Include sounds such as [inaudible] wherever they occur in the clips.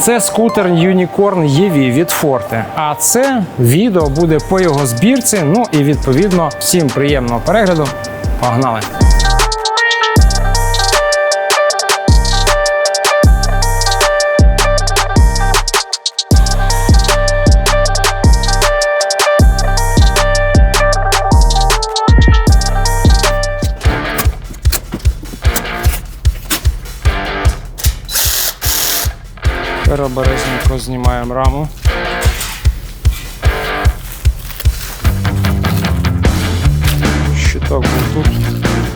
Це скутер Unicorn EV від Forte. А це відео буде по його збірці. Ну і відповідно всім приємного перегляду. Погнали! Тепер обережненько знімаємо раму. Щиток був тут.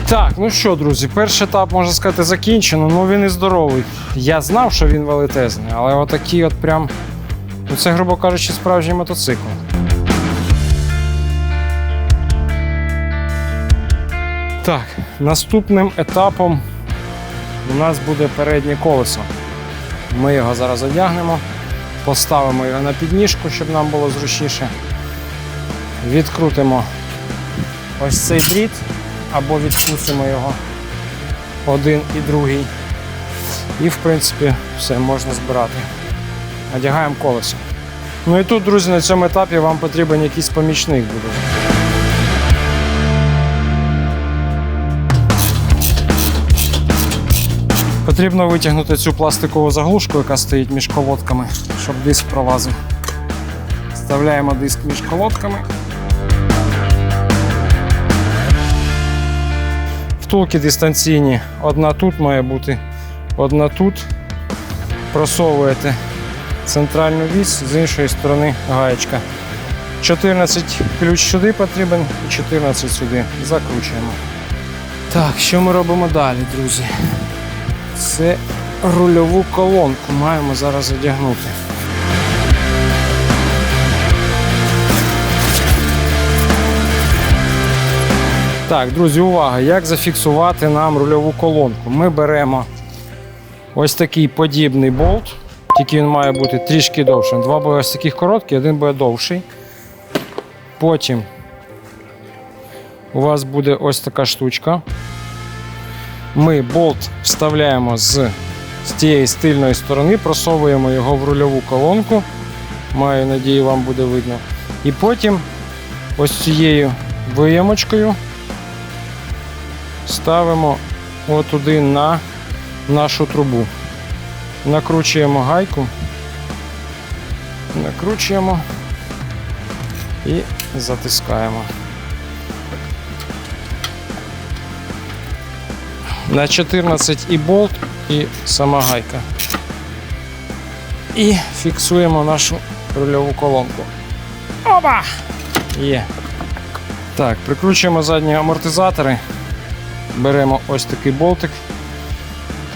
Так, ну що, друзі, перший етап, можна сказати, закінчено, ну він і здоровий. Я знав, що він велетезний, але отакий от прям. Ну це, грубо кажучи, справжній мотоцикл. Так, наступним етапом у нас буде переднє колесо. Ми його зараз одягнемо, поставимо його на підніжку, щоб нам було зручніше. Відкрутимо ось цей дріт або відкусимо його один і другий. І, в принципі, все можна збирати. Одягаємо колесо. Ну і тут, друзі, на цьому етапі вам потрібен якийсь помічник буде. Потрібно витягнути цю пластикову заглушку, яка стоїть між колодками, щоб диск пролазив. Вставляємо диск між колодками. Втулки дистанційні. Одна тут має бути, одна тут. Просовуєте центральну вісь, з іншої сторони гаєчка. 14 ключ сюди потрібен і 14 сюди. Закручуємо. Так, що ми робимо далі, друзі? Це рульову колонку маємо зараз одягнути. Так, друзі, увага! Як зафіксувати нам рульову колонку? Ми беремо ось такий подібний болт, тільки він має бути трішки довшим. Два буде ось таких короткі, один буде довший. Потім у вас буде ось така штучка. Ми болт вставляємо з, з тієї стильної сторони, просовуємо його в рульову колонку. Маю надію, вам буде видно. І потім ось цією виямочкою ставимо отуди на нашу трубу. Накручуємо гайку, накручуємо і затискаємо. На 14 і болт, і сама гайка. І фіксуємо нашу рульову колонку. Опа! Є. Так, прикручуємо задні амортизатори. Беремо ось такий болтик,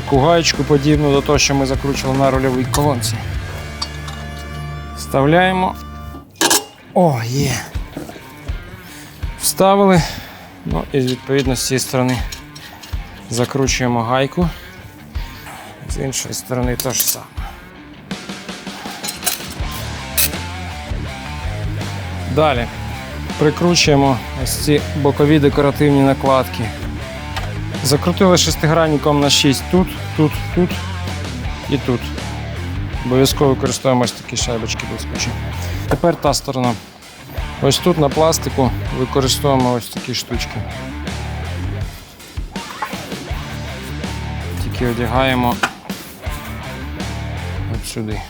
таку гаєчку подібну до того, що ми закручували на рульовій колонці. Вставляємо. О, є. Вставили. Ну і відповідно з цієї сторони закручуємо гайку. З іншої сторони те ж саме. Далі прикручуємо ось ці бокові декоративні накладки. Закрутили шестигранником на 6 тут, тут, тут і тут. Обов'язково використовуємо ось такі шайбочки блискучі. Тепер та сторона. Ось тут на пластику використовуємо ось такі штучки. Тільки одягаємо от сюди.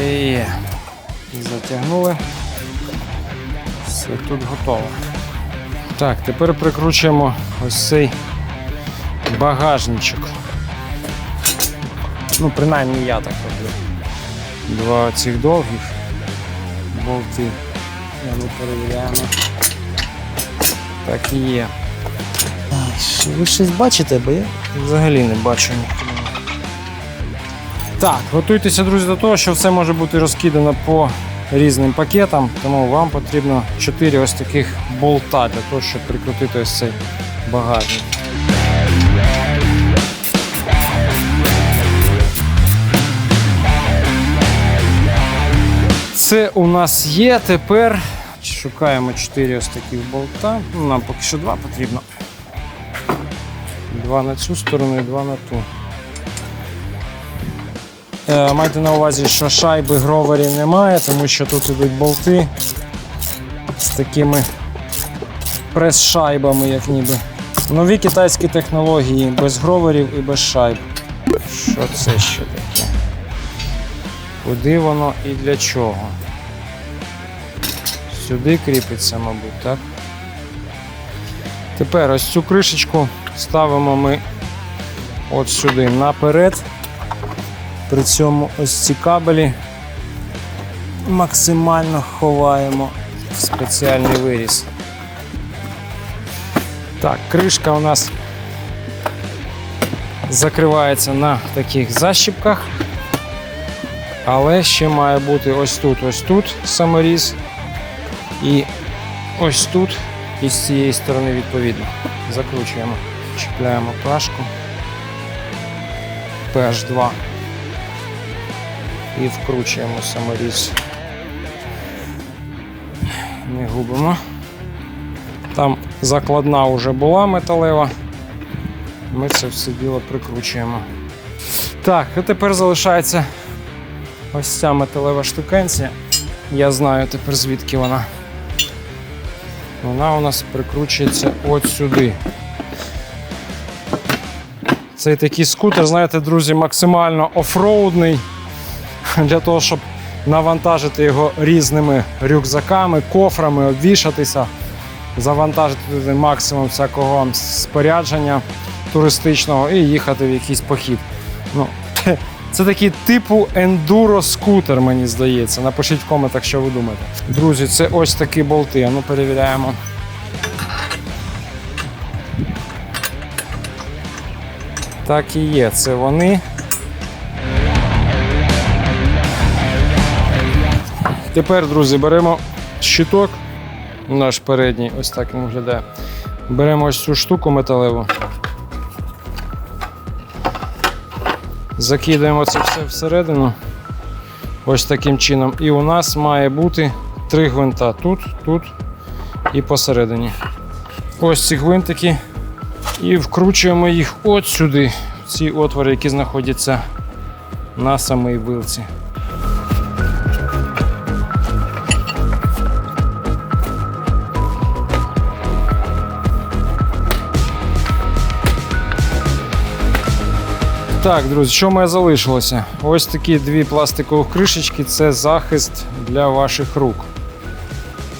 Є. Затягнули. Все тут готово. Так, тепер прикручуємо ось цей багажничок. Ну, принаймні я так роблю. Два цих довгих болти. Ми перевіряємо. Так і є. Ви щось бачите, бо я Взагалі не бачу ніхто. Так, готуйтеся, друзі, до того, що все може бути розкидано по різним пакетам, тому вам потрібно 4 ось таких болта для того, щоб прикрутити ось цей багажник. Це у нас є. Тепер шукаємо 4 ось таких болта. Ну, нам поки що два потрібно. Два на цю сторону і два на ту. Е, майте на увазі, що шайби гровері немає, тому що тут ідуть болти з такими прес-шайбами, як ніби. Нові китайські технології без гроверів і без шайб. Що це ще таке? Куди воно і для чого? Сюди кріпиться, мабуть, так? Тепер ось цю кришечку ставимо ми от сюди наперед. При цьому ось ці кабелі максимально ховаємо в спеціальний виріз. Так, кришка у нас закривається на таких защіпках. Але ще має бути ось тут, ось тут саморіз. І ось тут і з цієї сторони відповідно. Закручуємо, чіпляємо пашку. PH2 і вкручуємо саморіз. Не губимо. Там закладна вже була металева. Ми це все діло прикручуємо. Так, і тепер залишається ось ця металева штукенція. Я знаю тепер звідки вона. Вона у нас прикручується от сюди. Цей такий скутер, знаєте, друзі, максимально офроудний для того, щоб навантажити його різними рюкзаками, кофрами, обвішатися, завантажити туди максимум всякого спорядження туристичного і їхати в якийсь похід. Ну, це такий типу ендуро скутер, мені здається. Напишіть в коментах, що ви думаєте. Друзі, це ось такі болти. Ну перевіряємо. Так і є, це вони. Тепер, друзі, беремо щиток, наш передній, ось так він виглядає. Беремо ось цю штуку металеву. Закидаємо це все всередину. Ось таким чином. І у нас має бути три гвинта тут, тут і посередині. Ось ці гвинтики. І вкручуємо їх от сюди, в ці отвори, які знаходяться на самій вилці. Так, друзі, що в залишилося? Ось такі дві пластикові кришечки це захист для ваших рук.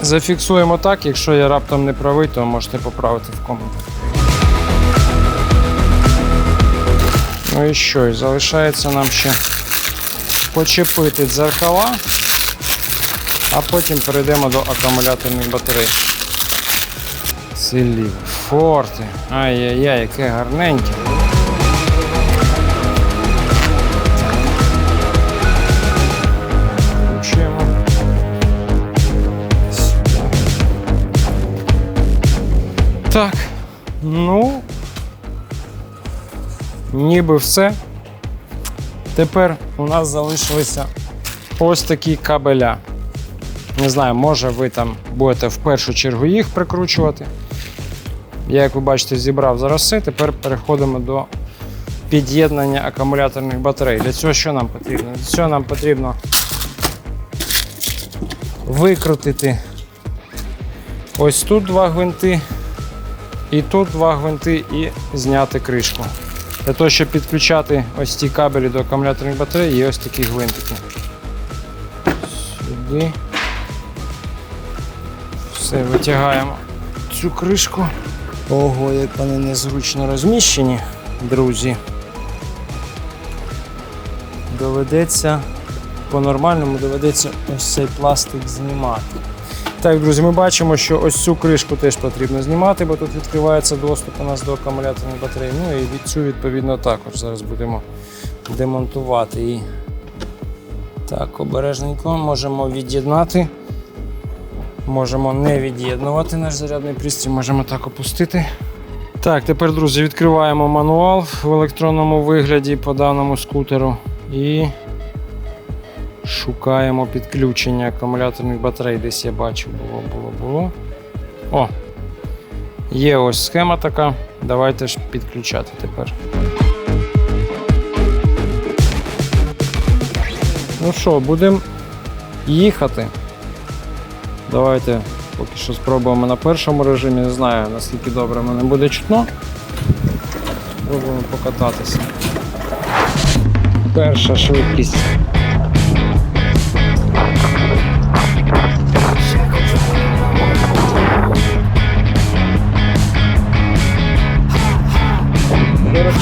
Зафіксуємо так, якщо я раптом не правий, то можете поправити в коментах. Ну і що? І залишається нам ще почепити дзеркала, а потім перейдемо до акумуляторних батарей. Цілі форти. Ай-яй-яй, яке гарненьке. Так, ну. Ніби все. Тепер у нас залишилися ось такі кабеля. Не знаю, може ви там будете в першу чергу їх прикручувати. Я, як ви бачите, зібрав зараз все. Тепер переходимо до під'єднання акумуляторних батарей. Для цього що нам потрібно? Для цього нам потрібно викрутити ось тут два гвинти, і тут два гвинти, і зняти кришку. Для того, щоб підключати ось ці кабелі до акумуляторних батарей, є ось такі гвинтики. Сюди. Все, витягаємо цю кришку. Ого, як вони незручно розміщені, друзі. Доведеться по-нормальному доведеться ось цей пластик знімати. Так, друзі, ми бачимо, що ось цю кришку теж потрібно знімати, бо тут відкривається доступ у нас до акумуляторної батареї. Ну і від цю відповідно також. Зараз будемо демонтувати її. Так, обережненько можемо від'єднати. Можемо не від'єднувати наш зарядний пристрій, можемо так опустити. Так, тепер, друзі, відкриваємо мануал в електронному вигляді по даному скутеру і шукаємо підключення акумуляторних батарей. Десь я бачив, було, було, було. О! Є ось схема така. Давайте ж підключати тепер. Ну що, будемо їхати. Давайте поки що спробуємо на першому режимі. Не знаю наскільки добре мене буде чутно. Спробуємо покататися. Перша швидкість. Сорок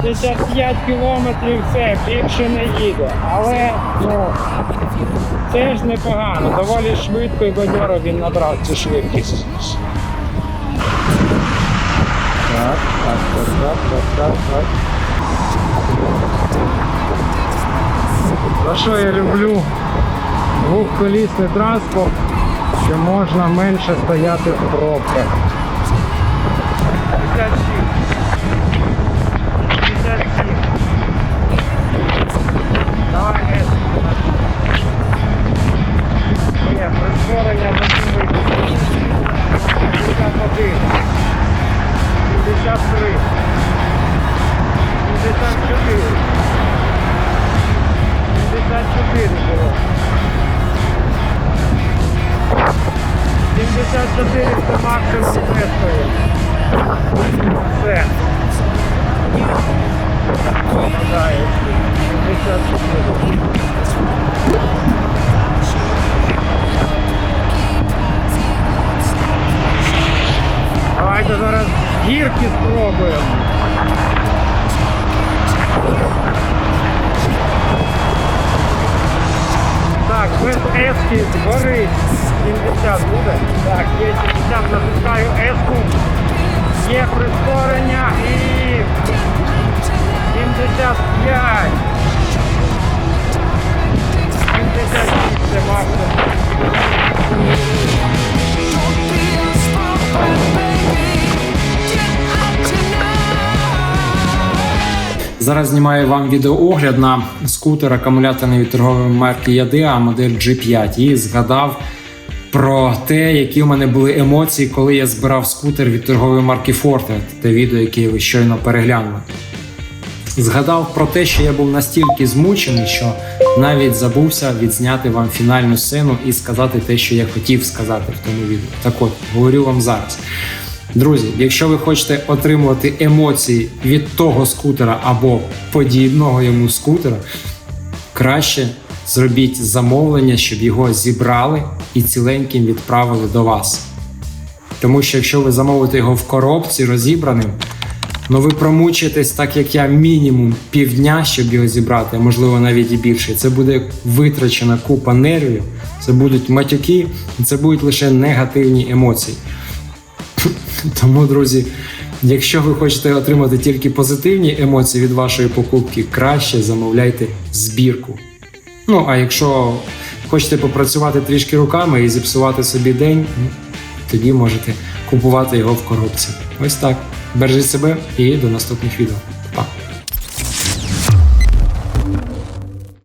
55 кілометрів це більше не їде. Але ну, це ж непогано. Доволі швидко і бадьоро він набрав цю швидкість. Так, так, так, так, так, так, так. За що я люблю двохколісний транспорт, що можна менше стояти в пробках. 54. 54 було. 74 це максимум тестовий. Все. Попадає. 74. Давайте зараз гірки спробуємо. Так, без ески горить 70 буде. Так, є 70, натискаю еску. Є прискорення і 75! 75 це Зараз знімаю вам відеоогляд на скутер акумуляторний від торгової марки Ядеа модель G5 і згадав. Про те, які в мене були емоції, коли я збирав скутер від торгової марки Форте. те відео, яке ви щойно переглянули. Згадав про те, що я був настільки змучений, що навіть забувся відзняти вам фінальну сцену і сказати те, що я хотів сказати в тому відео. Так от, говорю вам зараз. Друзі, якщо ви хочете отримувати емоції від того скутера або подібного йому скутера, краще зробіть замовлення, щоб його зібрали і ціленьким відправили до вас. Тому що якщо ви замовите його в коробці розібраним, ну ви промучитесь так, як я, мінімум півдня, щоб його зібрати, можливо навіть і більше. Це буде витрачена купа нервів, це будуть матюки, і це будуть лише негативні емоції. [laughs] Тому, друзі, якщо ви хочете отримати тільки позитивні емоції від вашої покупки, краще замовляйте збірку. Ну, а якщо хочете попрацювати трішки руками і зіпсувати собі день, тоді можете купувати його в коробці. Ось так. Бережіть себе і до наступних відео. Па!